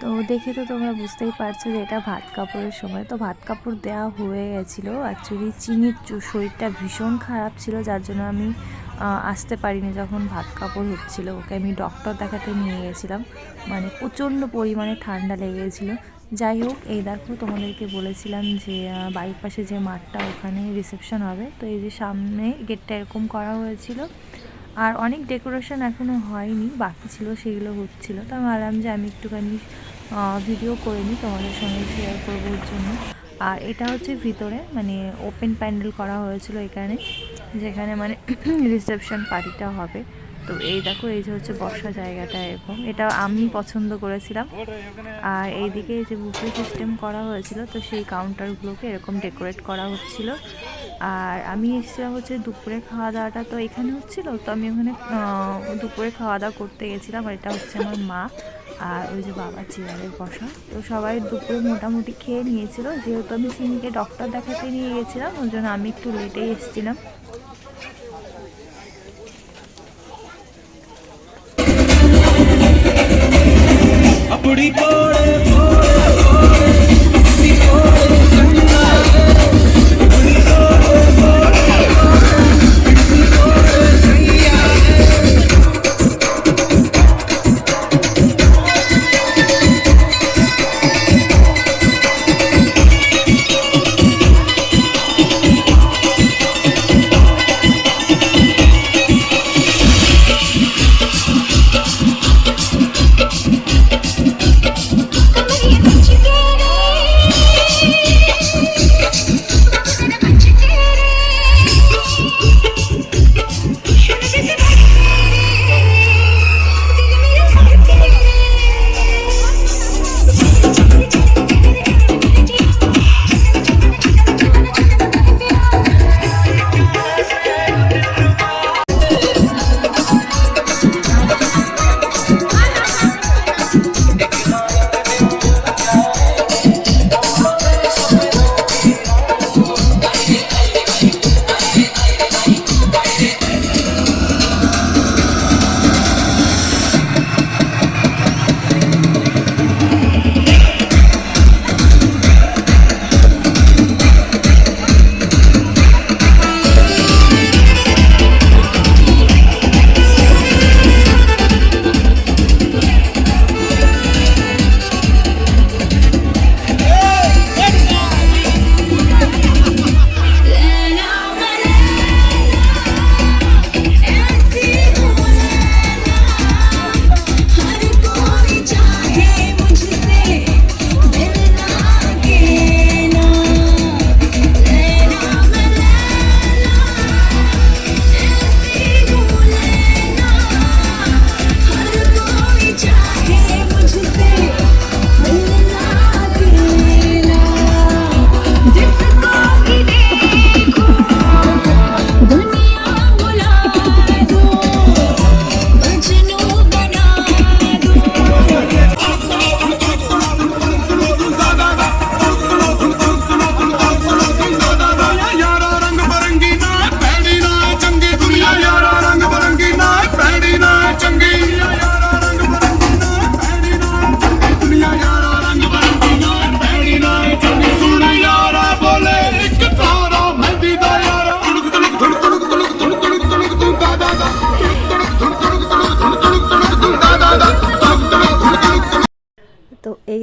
তো দেখে তো তোমরা বুঝতেই পারছ যে এটা ভাত কাপড়ের সময়। তো ভাত কাপড় দেওয়া হয়ে গেছিল। অ্যাকচুয়ালি চিনির শরীরটা ভীষণ খারাপ ছিল, যার জন্য আমি আসতে পারিনি যখন ভাত কাপড় হচ্ছিল। ওকে আমি ডক্টর দেখাতে নিয়ে গেছিলাম। মানে প্রচণ্ড পরিমাণে ঠান্ডা লেগে গেছিল যাই হোক, এই দেখো তোমাদেরকে বলেছিলাম যে বাড়ির পাশে যে মাঠটা, ওখানে রিসেপশন হবে। তো এই যে সামনে গেটটা এরকম করা হয়েছিল। আর অনেক ডেকোরেশন এখনও হয়নি, বাকি ছিল সেগুলো হচ্ছিল। তো আমি ভাবলাম যে আমি একটুখানি ভিডিও করে নিই তোমাদের সঙ্গে শেয়ার করব জন্য। আর এটা হচ্ছে ভিতরে মানে ওপেন প্যান্ডেল করা হয়েছিল এখানে, যেখানে মানে রিসেপশন পার্টিটা হবে। তো এই দেখো, এই যে হচ্ছে বর্ষা জায়গাটা এরকম। এটা আমি পছন্দ করেছিলাম। আর এইদিকে যে বুফে সিস্টেম করা হয়েছিল, তো সেই কাউন্টারগুলোকে এরকম ডেকোরেট করা হচ্ছিল। আর আমি এসেছিলাম হচ্ছে দুপুরে খাওয়া দাওয়াটা, তো এখানে হচ্ছিল। তো আমি ওখানে দুপুরে খাওয়া দাওয়া করতে গেছিলাম, আর এটা হচ্ছে আমার মা। আর ওই যে বাবা চেয়ারে বসা তো সবাই দুপুরে মোটামুটি খেয়ে নিয়েছিল যেহেতু আমি চিনিকে ডক্টর দেখাতে নিয়ে গেছিলাম ওই জন্য আমি একটু লেটেই এসেছিলাম அப்படி போடு போடு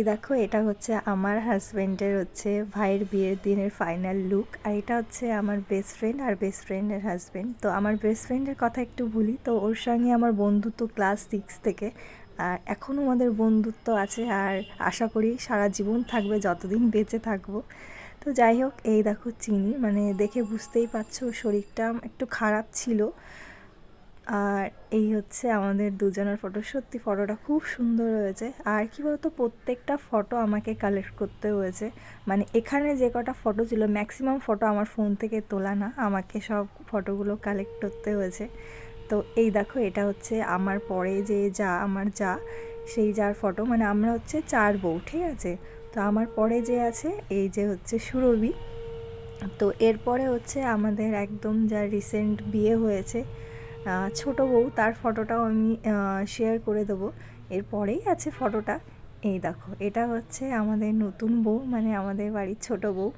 দেখো, এটা হচ্ছে আমার হাজব্যান্ডের হচ্ছে ভাইয়ের বিয়ের দিনের ফাইনাল লুক আর এটা হচ্ছে আমার বেস্ট ফ্রেন্ড আর বেস্ট ফ্রেন্ডের হাজব্যান্ড তো আমার বেস্ট ফ্রেন্ডের কথা একটু ভুলি তো ওর সঙ্গে আমার বন্ধুত্ব ক্লাস সিক্স থেকে। আর এখনও আমাদের বন্ধুত্ব আছে আর আশা করি সারা জীবন থাকবে, যতদিন বেঁচে থাকব। তো যাই হোক, এই দেখো চিনি মানে দেখে বুঝতেই পারছ শরীরটা একটু খারাপ ছিল। আর এই হচ্ছে আমাদের দুজনের ফটো সত্যি ফটোটা খুব সুন্দর হয়েছে। আর কি বলতো, প্রত্যেকটা ফটো আমাকে কালেক্ট করতে হয়েছে। মানে এখানে যে কটা ফটো ছিল ম্যাক্সিমাম ফটো আমার ফোন থেকে তোলা না। আমাকে সব ফটোগুলো কালেক্ট করতে হয়েছে। তো এই দেখো, এটা হচ্ছে আমার পরে যে যা, আমার যা, সেই যার ফটো মানে আমরা হচ্ছে চার বউ, ঠিক আছে? তো আমার পরে যে আছে, এই যে হচ্ছে সুরভি। তো এরপরে হচ্ছে আমাদের একদম যা রিসেন্ট বিয়ে হয়েছে ছোট বউ, তার ফটোটাও আমি শেয়ার করে দেবো। এরপরেই আছে ফটোটা। এই দেখো, এটা হচ্ছে আমাদের নতুন বউ মানে আমাদের বাড়ির ছোট বউ।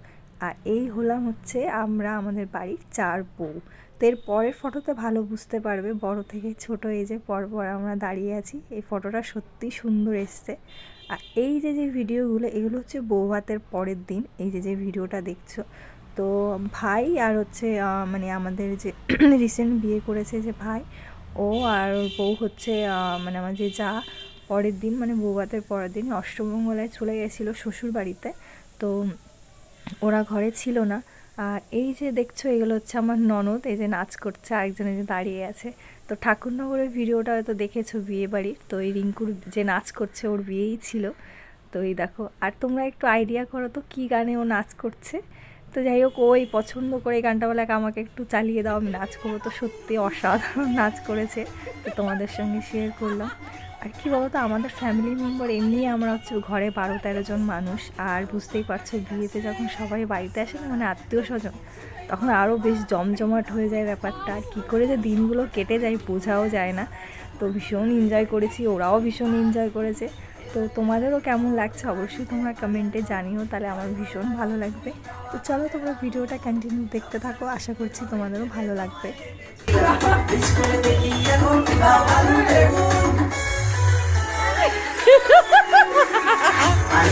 আর এই হলাম হচ্ছে আমরা আমাদের বাড়ির চার বউ। তো এর পরের ফটোতে ভালো বুঝতে পারবে, বড় থেকে ছোট এই যে পরপর আমরা দাঁড়িয়ে আছি, এই ফটোটা সত্যি সুন্দর এসছে। আর এই যে যে ভিডিওগুলো, এগুলো হচ্ছে বউ ভাতের পরের দিন। এই যে যে ভিডিওটা দেখছ তো ভাই আর হচ্ছে মানে আমাদের যে রিসেন্ট বিয়ে করেছে যে ভাই, ও আর বউ হচ্ছে মানে আমার যে যা পরের দিন মানে বৌভাতের পরের দিন অষ্টমঙ্গলায় চলে গেছিল শ্বশুর বাড়িতে। তো ওরা ঘরে ছিল না। আর এই যে দেখছ, এগুলো হচ্ছে আমার ননদ, এই যে নাচ করছে, আরেকজনে যে দাঁড়িয়ে আছে। তো ঠাকুরনগরের ভিডিওটা হয়তো দেখেছ বিয়ে বাড়ির। তো এই রিঙ্কুর যে নাচ করছে, ওর বিয়েই ছিল। তো এই দেখো, আর তোমরা একটু আইডিয়া করো তো, কী গানে ও নাচ করছে? তো যাই হোক, ওই পছন্দ করে এই গানটা বলে আমাকে একটু চালিয়ে দাও। আমি নাচ করব তো সত্যি অসাধারণ নাচ করেছে। তো তোমাদের সঙ্গে শেয়ার করলাম। আর কি বলতো, আমাদের ফ্যামিলি মেম্বার এমনি আমরা হচ্ছে ঘরে বারো তেরো জন মানুষ। আর বুঝতেই পারছ, বিয়েতে যখন সবাই বাড়িতে আসে না মানে আত্মীয় স্বজন, তখন আরও বেশ জমজমাট হয়ে যায় ব্যাপারটা। আর কী করে যে দিনগুলো কেটে যায়, বোঝাও যায় না। তো ভীষণ এনজয় করেছি, ওরাও ভীষণ এনজয় করেছে। তো তোমাদেরও কেমন লাগছে অবশ্যই তোমরা কমেন্টে জানিও, তাহলে আমার ভীষণ ভালো লাগবে। তো চলো তোমরা ভিডিওটা কন্টিনিউ দেখতে থাকো, আশা করছি তোমাদেরও ভালো লাগবে। আর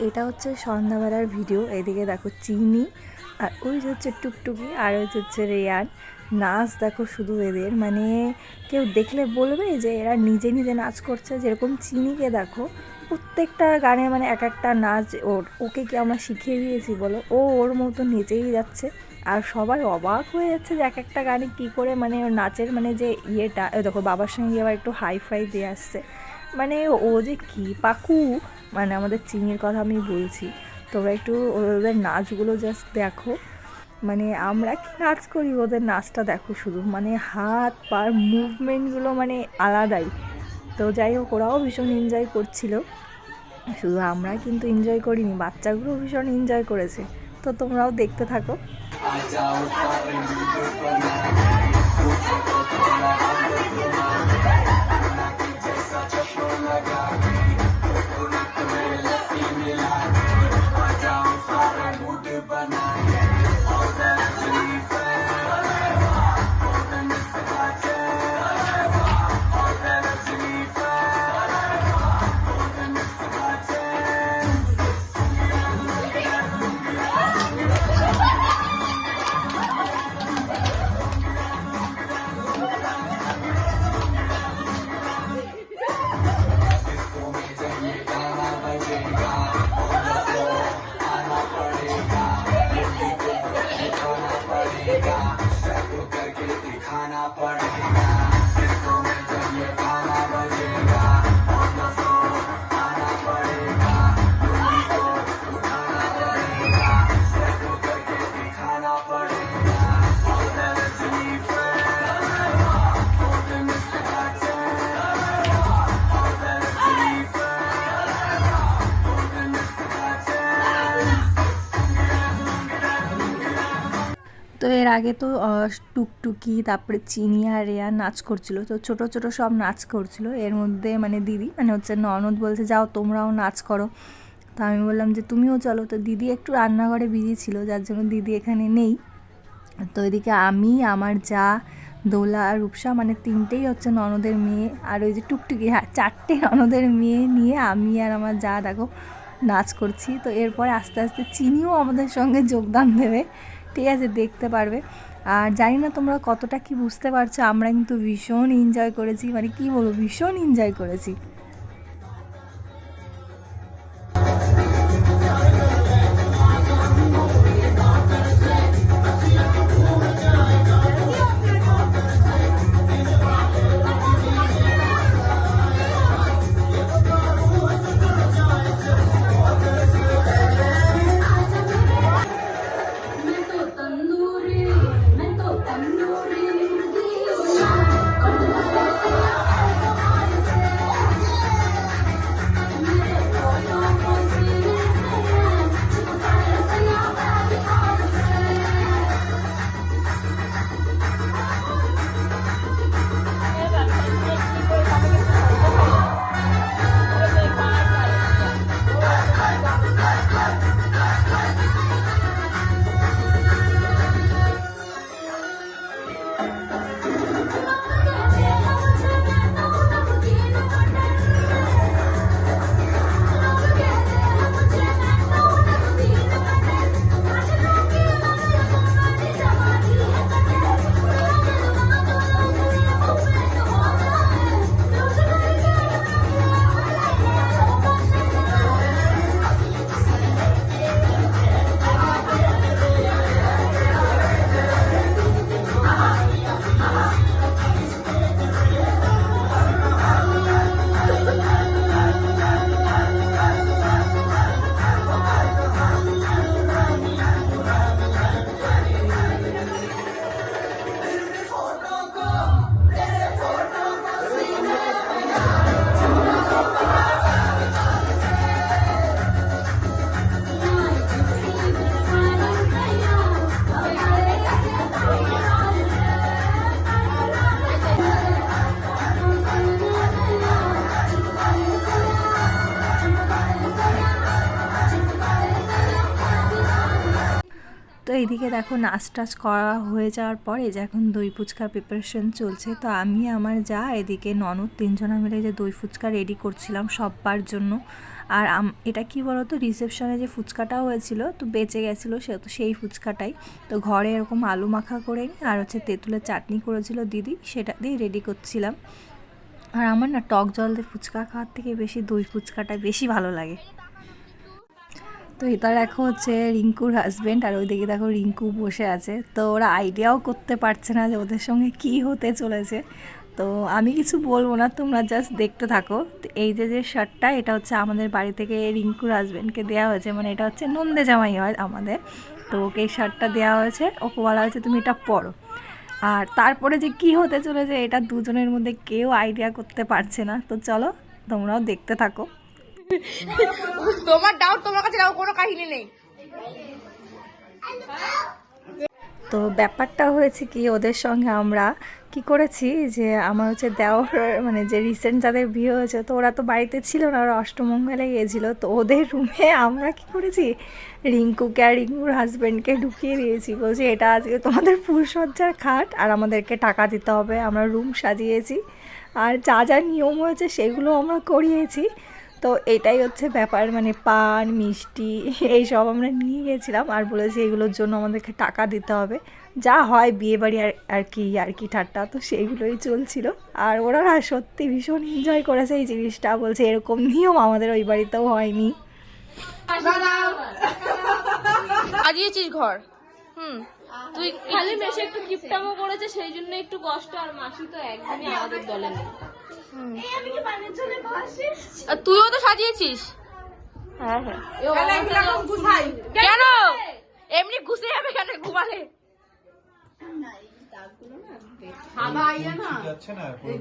এটা হচ্ছে সন্ধ্যাবেলার ভিডিও, এদিকে দেখো চিনি, আর ওই যে হচ্ছে টুকটুকি, আর ওই হচ্ছে রেয়ান। নাচ দেখো শুধু এদের মানে কেউ দেখলে বলবে যে এরা নিজে নিজে নাচ করছে, যেরকম চিনিকে দেখো, প্রত্যেকটা গানে মানে এক একটা নাচ, ওর, ওকে কি আমরা শিখিয়ে দিয়েছি বলো? ও ওর মতো নেচেই যাচ্ছে, আর সবাই অবাক হয়ে যাচ্ছে যে এক একটা গানে কী করে মানে ওর নাচের মানে যে ইয়েটা দেখো বাবার সঙ্গে আবার একটু হাই ফাই দিয়ে আসছে। মানে ও যে কী পাকু মানে আমাদের চিনির কথা আমি বলছি। তোমরা একটু ওদের নাচগুলো জাস্ট দেখো। মানে আমরা কি নাচ করি? ওদের নাচটা দেখো শুধু। মানে হাত, পার মুভমেন্টগুলো মানে আলাদাই। তো যাই হোক, ওরাও ভীষণ এনজয় করছিল। শুধু আমরা কিন্তু এনজয় করিনি বাচ্চাগুলো ভীষণ এনজয় করেছে। তো তোমরাও দেখতে থাকো। আগে তো টুকটুকি, তারপরে চিনি আর রেয়া নাচ করছিল। তো ছোট ছোট সব নাচ করছিল। এর মধ্যে মানে দিদি মানে হচ্ছে ননদ বলছে, যাও তোমরাও নাচ করো। তো আমি বললাম যে, তুমিও চলো। তো দিদি একটু রান্নাঘরে বিজি ছিল, যার জন্য দিদি এখানে নেই। তো এদিকে আমি, আমার যা, দোলা আর রূপসা মানে তিনটেই হচ্ছে ননদের মেয়ে। আর ওই যে টুকটুকি হ্যাঁ চারটে ননদের মেয়ে নিয়ে আমি আর আমার যা, দেখো, নাচ করছি। তো এরপরে আস্তে আস্তে চিনিও আমাদের সঙ্গে যোগদান দেবে। ঠিক আছে, দেখতে পারবে। আর জানি না তোমরা কতটা কি বুঝতে পারছ, আমরা কিন্তু ভীষণ এনজয় করেছি। মানে কি বলব, ভীষণ এনজয় করেছি। ওইদিকে দেখো নাচ টাচ করা হয়ে যাওয়ার পরে যে এখন দই ফুচকার প্রিপারেশন চলছে, তো আমি আমার যা, এদিকে ননদ তিনজনা মিলে যে দই ফুচকা রেডি করছিলাম সব্বার জন্য। আর এটা কি বলতো রিসেপশনে যে ফুচকাটা হয়েছিল, তো বেঁচে গেছিল সে, তো সেই ফুচকাটাই। তো ঘরে এরকম আলু মাখা করে আর হচ্ছে তেঁতুলের চাটনি করেছিল দিদি, সেটা দিয়ে রেডি করছিলাম। আর আমার না টক জল দিয়ে ফুচকা খাওয়ার থেকে বেশি দই ফুচকাটা বেশি ভালো লাগে। তো এটা দেখো হচ্ছে রিঙ্কুর হাজবেন্ড আর ওইদিকে দেখো রিঙ্কু বসে আছে। তো ওরা আইডিয়াও করতে পারছে না যে ওদের সঙ্গে কি হতে চলেছে। তো আমি কিছু বলব না, তোমরা জাস্ট দেখতে থাকো। তো এই যে যে শার্টটা এটা হচ্ছে আমাদের বাড়ি থেকে রিঙ্কুর হাজবেন্ডকে দেওয়া হয়েছে। মানে এটা হচ্ছে নন্দে জামাই হয় আমাদের। তো ওকে এই শার্টটা দেওয়া হয়েছে। ওকে বলা হয়েছে, তুমি এটা পরো। আর তারপরে যে কি হতে চলেছে, এটা দুজনের মধ্যে কেউ আইডিয়া করতে পারছে না। তো চলো, তোমরাও দেখতে থাকো। তোমার ডাউট তোমার কাছে কোনো কাহিনী নেই। তো ব্যাপারটা হয়েছে কি, ওদের সঙ্গে আমরা কি করেছি যে আমার হচ্ছে দেওয়ার মানে যে রিসেন্ট যাদের বিয়ে হয়েছে, তো ওরা তো বাড়িতে ছিল না, ওরা অষ্টমঙ্গলে গিয়েছিল। তো ওদের রুমে আমরা কি করেছি, রিঙ্কুকে আর রিঙ্কুর হাজব্যান্ডকে ঢুকিয়ে দিয়েছি। বলছি, এটা আজকে তোমাদের ফুলসজ্জার খাট, আর আমাদেরকে টাকা দিতে হবে। আমরা রুম সাজিয়েছি, আর যা যা নিয়ম হয়েছে, সেগুলো আমরা করিয়েছি। তো এটাই হচ্ছে ব্যাপার মানে পান মিষ্টি এইসব আমরা নিয়ে গেছিলাম আর বলেছি এগুলোর জন্য আমাদেরকে টাকা দিতে হবে। যা হয় বিয়ে বাড়ি আর আর কি আর কি ঠাট্টা তো সেইগুলোই চলছিল। আর ওরা সত্যি ভীষণ এনজয় করেছে এই জিনিসটা বলছে এরকম নিয়ম আমাদের ওই বাড়িতেও হয়নি। সাজিয়েছিস ঘর। হুম তুই খালি মেশে একটু কিপটামো করেছে সেই জন্য একটু কষ্ট আর মাসি তো একদমই আমাদের দলে নেই। আর তুইও তো সাজিয়েছিস। হ্যাঁ হ্যাঁ। কেন? এমনি ঘুষে যাবে কেন ঘুমালে? হয়ে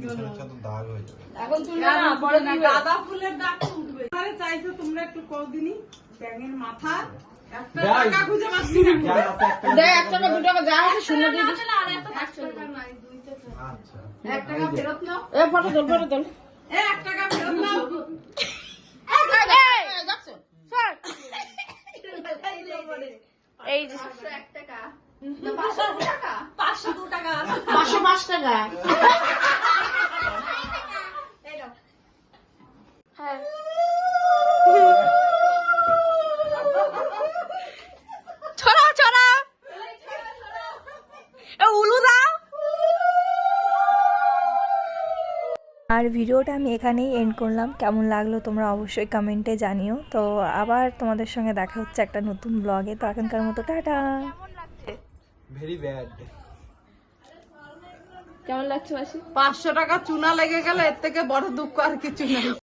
দেখ। একটা দুটো যা আছে শূন্য দিয়ে দিস এ ফটো তোল ফটো তোল। এই, স্যার। এই যে- পাঁচশো পাঁচ টাকা। হ্যাঁ ছড়া ছড়া এ উলু দাও আর ভিডিওটা আমি এখানেই এন্ড করলাম। কেমন লাগল তোমরা অবশ্যই কমেন্টে জানিও। তো আবার তোমাদের সঙ্গে দেখা হচ্ছে একটা নতুন ব্লগে তো এখনকার মতো টাটা! ভেরি ব্যাড কেমন লাগছে মাসি? পাঁচশো টাকা চুনা লেগে গেলে এর থেকে বড় দুঃখ আর কিছু নেই।